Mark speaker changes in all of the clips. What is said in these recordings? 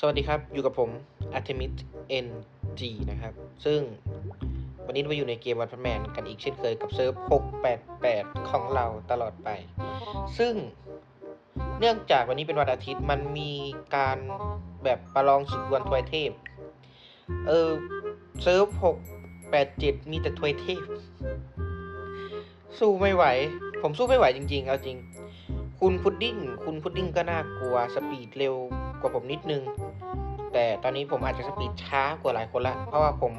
Speaker 1: สวัสดีครับ อยู่กับผม Artemis NG นะครับ ซึ่งวันนี้เราอยู่ในเกมวันพันแมนกันอีกเช่นเคยกับเซิร์ฟ 688 ของเราตลอดไป ซึ่งเนื่องจากวันนี้เป็นวันอาทิตย์มันมีการแบบประลองศึกดวลทวยเทพ เออเซิร์ฟ 687 มีแต่ทวยเทพ สู้ไม่ไหว ผมสู้ไม่ไหวจริง ๆ เอาจริง คุณพุดดิ้ง คุณพุดดิ้งก็น่ากลัว สปีดเร็วกว่าผมนิดนึง แต่ตอนนี้ผมอาจจะสปีดช้ากว่าหลายคนละ เพราะว่าผม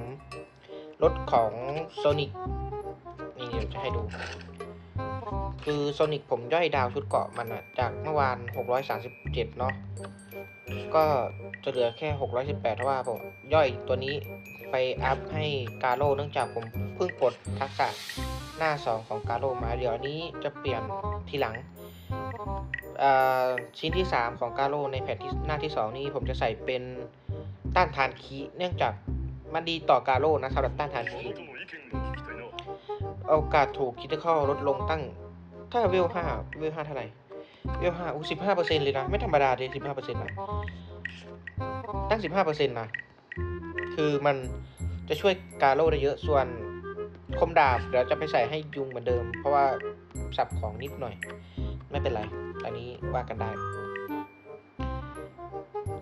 Speaker 1: รถของโซนิ c นี่เดี๋ยวจะให้ดู คือโซนิ c ผมย่อยดาวชุดเกาะมันอะจากเมื่อวาน 637 เนาะก็จะเหลือแค่ 618เพราะว่าผมย่อยตัวนี้ไปอัพให้กาโร่เนื่องจากผมเพิ่งกดทักษะหน้า 2 ของกาโร่มาเดี๋ยวนี้จะเปลี่ยนทีหลัง ชิ้นที่ 3 ของกาโรในแผ่นที่หน้าที่ 2 นี่ผมจะใส่เป็นต้านทานคีเนื่องจากมันดีต่อกาโรนะสำหรับต้านทานคีโอกาสถูกคิดข้อลดลงตั้งถ้าเวลห้าเวลห้าเท่าไหร่เวลห้าอู้สิบห้าเปอร์เซ็นเลยนะ ไม่ธรรมดาเลยสิบห้าเปอร์เซ็นต์นะตั้งสิบห้าเปอร์เซ็นต์นะคือมันจะช่วยกาโรได้เยอะส่วนคมดาบเดี๋ยวจะไปใส่ให้ยุงเหมือนเดิม เพราะว่าสับของนิดหน่อย ไม่เป็นไร อันนี้ว่ากันได้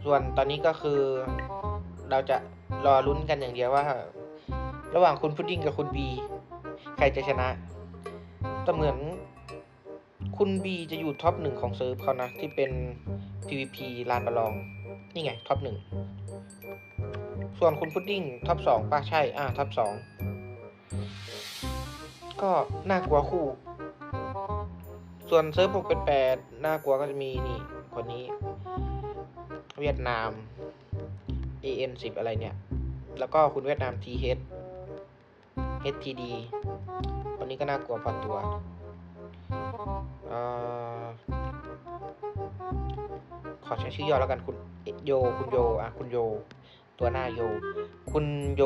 Speaker 1: ส่วนตอนนี้ก็คือเราจะรอลุ้นกันอย่างเดียวว่า ระหว่างคุณพุดดิ้งกับคุณบีใครจะชนะแต่เหมือนคุณบีจะอยู่ท็อปหนึ่งของเซิร์ฟเขานะ ที่เป็น PVP ลานประลอง นี่ไงท็อปหนึ่งส่วนคุณพุดดิ้งท็อปสองป่ะใช่ อ่าท็อปสองก็น่ากลัวคู่ ส่วนเซิร์ฟ6เป็น8น่ากลัวก็จะมีนี่คนนี้ เวียดนาม AN 10อะไรเนี่ย แล้วก็คุณเวียดนาม TH HTD คนนี้ก็น่ากลัวพอตัวอขอใช้ชื่อย่อแล้วกันคุณโยคุณโยอะคุณโย ตัวหน้าโย คุณโย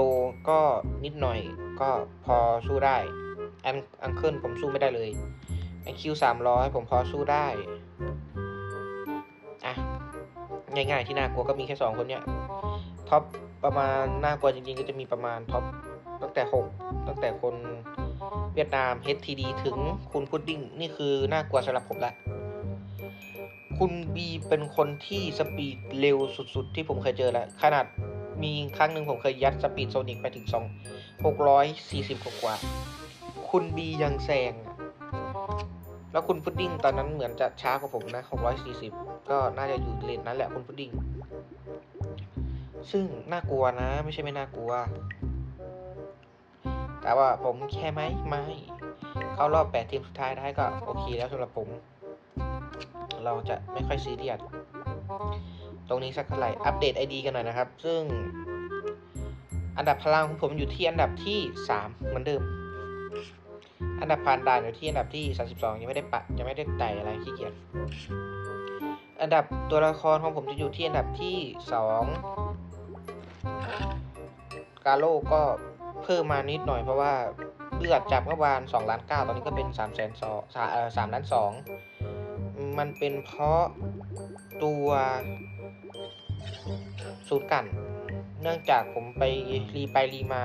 Speaker 1: ก็นิดหน่อยก็พอสู้ได้อันอังเคิลผมสู้ไม่ได้เลย ไอคิวสามร้อยผมพอสู้ได้ อะ ง่ายๆที่น่ากลัวก็มีแค่สองคนเนี้ย ท็อปประมาณน่ากลัวจริงๆ ก็จะมีประมาณท็อปตั้งแต่หกตั้งแต่คนเวียดนาม HTD ถึงคุณพุดดิ้ง นี่คือน่ากลัวสำหรับผมละ คุณบีเป็นคนที่สปีดเร็วสุดๆ ที่ผมเคยเจอแล้วขนาดมีครั้งหนึ่งผมเคยยัดสปีดโซนิกไปถึงสองหกร้อยสี่สิบกว่า คุณบียังแซง แล้วคุณพุดดิ้งตอนนั้นเหมือนจะช้ากว่าผมนะ640 ก็น่าจะอยู่เลนนั้นแหละคุณพุดดิ้ง ซึ่งน่ากลัวนะ ไม่ใช่ไม่น่ากลัว แต่ว่าผมแค่ไหมไม่เข้ารอบ 8 ทีมสุดท้ายได้ก็โอเคแล้วสำหรับผม เราจะไม่ค่อยซีเรียสตรงนี้สักเท่าไหร่ อัปเดต ID กันหน่อยนะครับ ซึ่งอันดับพลังของผมอยู่ที่อันดับที่ 3 เหมือนเดิม อันดับผ่านด่านอยู่ที่อันดับที่ 32 ยังไม่ได้ปะยังไม่ได้ไต่อะไรขี้เกียจ อันดับตัวละครของผมจะอยู่ที่อันดับที่ 2 กาโลก็เพิ่มมานิดหน่อยเพราะว่าเลือดจากเมื่อวาน2ล้าน9ตอนนี้ก็เป็น3แสนสองเอ่อ3ล้าน2มันเป็นเพราะตัวสูตรกัน เนื่องจากผมไปรีไปรีมา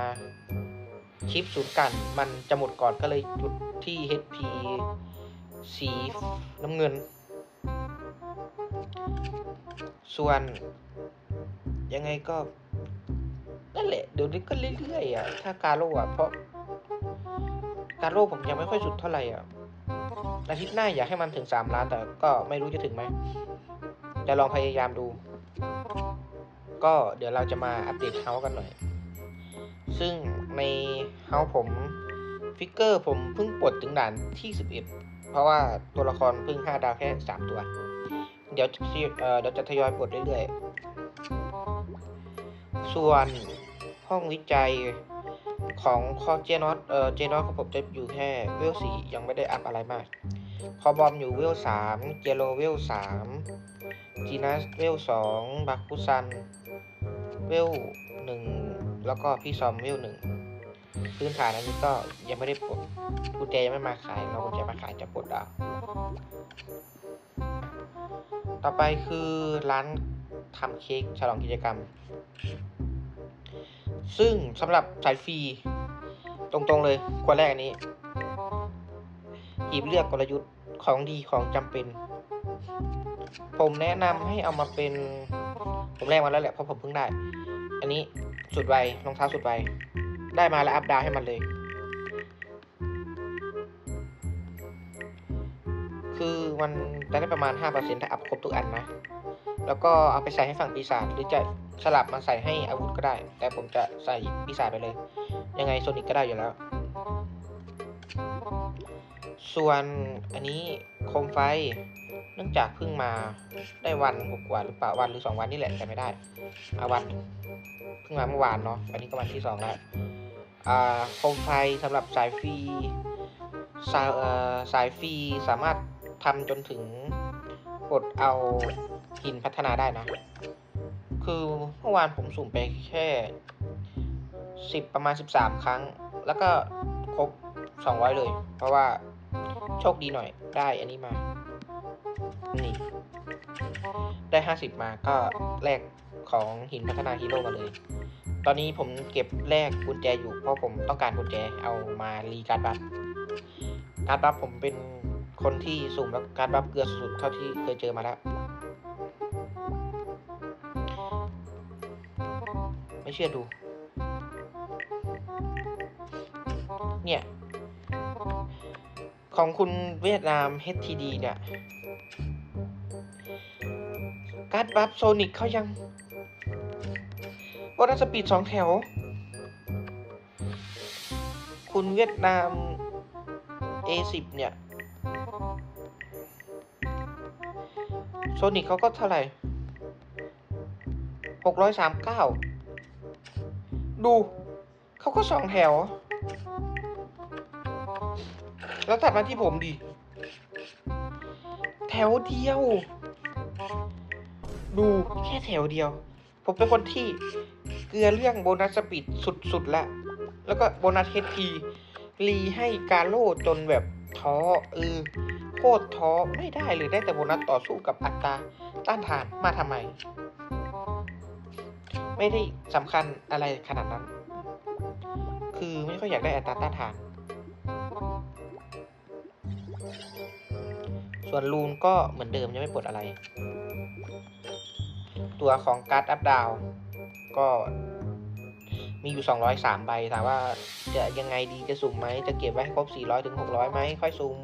Speaker 1: คลิปศูนย์กัน มันจะหมดก่อนก็เลยหยุดที่ HP สีน้ำเงิน ส่วน ยังไงก็ นั่นแหละ เดี๋ยวนี้ก็เรื่อยๆอะ ถ้าการโร่อะ เพราะ การโร่ผมยังไม่ค่อยสุดเท่าไหร่อะอาทิตย์หน้าอยากให้มันถึง3ล้านแต่ก็ไม่รู้จะถึงไหมจะลองพยายามดู ก็เดี๋ยวเราจะมาอัปเดตเฮาส์กันหน่อย ซึ่งในเฮาผมฟิกเกอร์ผมเพิ่งปลดถึงด่านที่ 11 เพราะว่าตัวละครเพิ่ง 5 ดาวแค่ 3 ตัว เดี๋ยวจะเเดี๋ยวจะทยอยปลดเรื่อยๆ ส่วนห้องวิจัยของคอเจนอตเออเจนอตของผมจะอยู่แค่เวล4ยังไม่ได้อัพอะไรมาก คอบอมอยู่เวล3เจโรเวล3จีนัสเวล2บักคุซัน เวล1 แล้วก็พี่ซอมเวลหนึ่งพื้นฐานอันนี้ก็ยังไม่ได้ปลดกุญแจยังไม่มาขายเรากุญแจมาขายจะปลดเอาต่อไปคือร้านทำเค้กฉลองกิจกรรม ซึ่งสำหรับสายฟรีตรงๆเลยควรแรกอันนี้หยิบเลือกกลยุทธ์ของดีของจำเป็น ผมแนะนำให้เอามาเป็น ผมแรกมาแล้วแหละเพราะผมเพิ่งได้ อันนี้ สุดไวรองเท้าสุดไวได้มาแล้วอัพดาวให้มันเลย คือมันจะได้ประมาณ 5%ถ้าอัพครบทุกอันนะ แล้วก็เอาไปใส่ให้ฝั่งปีศาจหรือจะสลับมาใส่ให้อาวุธก็ได้ แต่ผมจะใส่ปีศาจไปเลย ยังไงโซนิกก็ได้อยู่แล้ว ส่วนอันนี้โคมไฟ เนื่องจากเพิ่งมาได้วันกว่าหรือเปล่าวันหรือสองวันนี่แหละแต่ไม่ได้อาวันเพิ่งมาเมื่อวานเนาะวันนี้ก็วันที่สองแล้วโคมไฟสำหรับสายฟรีสายสายฟรีสามารถทำจนถึงกดเอาหินพัฒนาได้นะ คือเมื่อวานผมสุ่มไปแค่สิบประมาณสิบสามครั้ง แล้วก็ ครบสองร้อยเลย เพราะว่าโชคดีหน่อยได้อันนี้มา นี่ ได้ห้าสิบมาก็แลกของหินพัฒนาฮีโร่มาเลย ตอนนี้ผมเก็บแลกกุญแจอยู่เพราะผมต้องการกุญแจเอามารีการ์ดบัฟการ์ดบัฟผมเป็นคนที่สุ่มแล้วการ์ดบัฟเกลือสุดๆเท่าที่เคยเจอมาแล้ว ไม่เชื่อดู เนี่ย ของคุณเวียดนาม HTD เนี่ย การ์ดบัฟโซนิกเขายังวอร์สปีดสองแถว คุณเวียดนาม A10 เนี่ยโซนิกเขาก็เท่าไหร่หกร้อยสามเก้าดู เขาก็สองแถว แล้วตัดมาที่ผมดิ แถวเดียว ดูแค่แถวเดียว ผมเป็นคนที่เกลือเรื่องโบนัสสปีดสุดๆละแล้วก็โบนัสเฮดพีรีให้กาโลจนแบบท้อเออโคตรท้อไม่ได้เลยได้แต่โบนัสต่อสู้กับอัตราต้านทานมาทำไม ไม่ได้สำคัญอะไรขนาดนั้น คือไม่ค่อยอยากได้อัตราต้านทาน ส่วนลูนก็เหมือนเดิมยังไม่ปลดอะไร ตัวของการ์ดอัพดาวก็มีอยู่ 203 ใบ ถามว่าจะยังไงดีจะสุ่มไหม จะเก็บไว้ให้ครบ 400 ถึง 600 ไหม ค่อยสุ่ม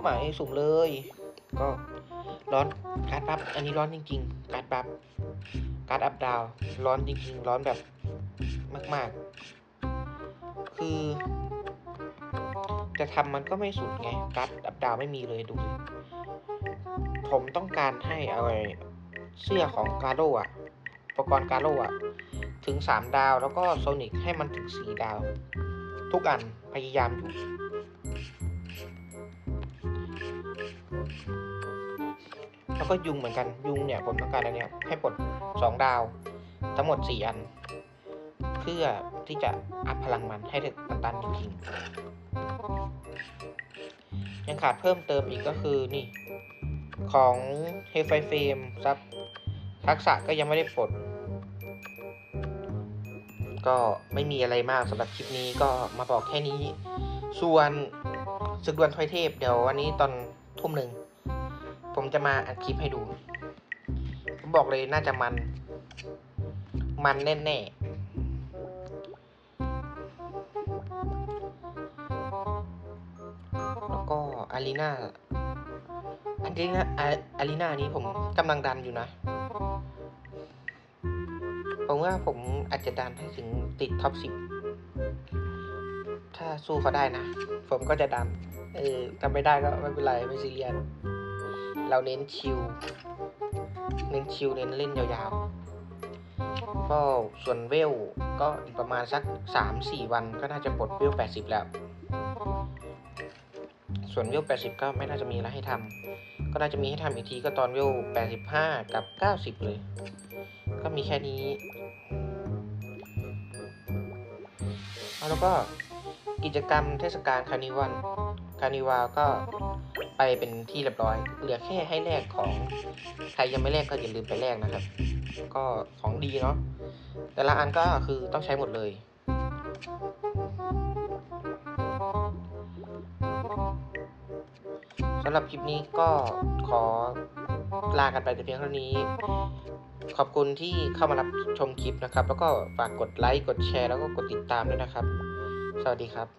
Speaker 1: ไม่สุ่มเลย ก็ร้อนการ์ดบัฟอันนี้ร้อนจริง ๆ การ์ดบัฟการ์ดอัพดาว ร้อนจริง ๆ ร้อนแบบมาก ๆ จะทำมันก็ไม่สุดไงการ์ดอัพดาวไม่มีเลยดูสิผมต้องการให้เอาไอ้เสื้อของกาโร่อะอุปกรณ์กาโร่อะถึง 3 ดาวแล้วก็โซนิกให้มันถึง 4 ดาว ทุกอันพยายามอยู่ แล้วก็ยุงเหมือนกันยุงเนี่ยผมต้องการอันเนี้ยให้ปลด 2 ดาว ทั้งหมด 4 อัน เพื่อที่จะอัพพลังมันให้ตันตันๆจริงๆ ยังขาดเพิ่มเติมอีกก็คือนี่ ของเฮฟไฟเฟมซับทักษะก็ยังไม่ได้ปลด ก็ไม่มีอะไรมากสำหรับคลิปนี้ก็มาบอกแค่นี้ ส่วนศึกดวลทอยเทพเดี๋ยววันนี้ตอนทุ่มหนึ่ง ผมจะมาอัดคลิปให้ดู ผมบอกเลยน่าจะมัน มันแน่ๆ รีนาอารีนาอารีนานี้ผมกำลังดันอยู่นะ ผมว่าผมอาจจะดันให้ถึงติดท็อปสิบถ้าสู้เขาได้นะ ผมก็จะดัน เออทำไม่ได้ก็ไม่เป็นไรไม่ซีเรียสเราเน้นชิล เน้นชิลเน้นเล่นยาวๆ ก็ส่วนเวลก็อีกประมาณสักสามสี่วันก็น่าจะปลดเวลแปดสิบแล้ว ส่วนเวลแปดสิบก็ไม่น่าจะมีอะไรให้ทำก็น่าจะมีให้ทำอีกทีก็ตอนเวลแปดสิบห้ากับเก้าสิบเลย ก็มีแค่นี้ แล้วก็กิจกรรมเทศกาลคานิวันคานิวาก็ไปเป็นที่เรียบร้อย เหลือแค่ให้แลกของ ใครยังไม่แลกก็อย่าลืมไปแลกนะครับ ก็ของดีเนาะ แต่ละอันก็คือต้องใช้หมดเลย หรับคลิปนี้ก็ขอลากันไปแต่เพียงเท่านี้ ขอบคุณที่เข้ามารับชมคลิปนะครับ แล้วก็ฝากกดไลค์ กดแชร์ แล้วก็กดติดตามด้วยนะครับ สวัสดีครับ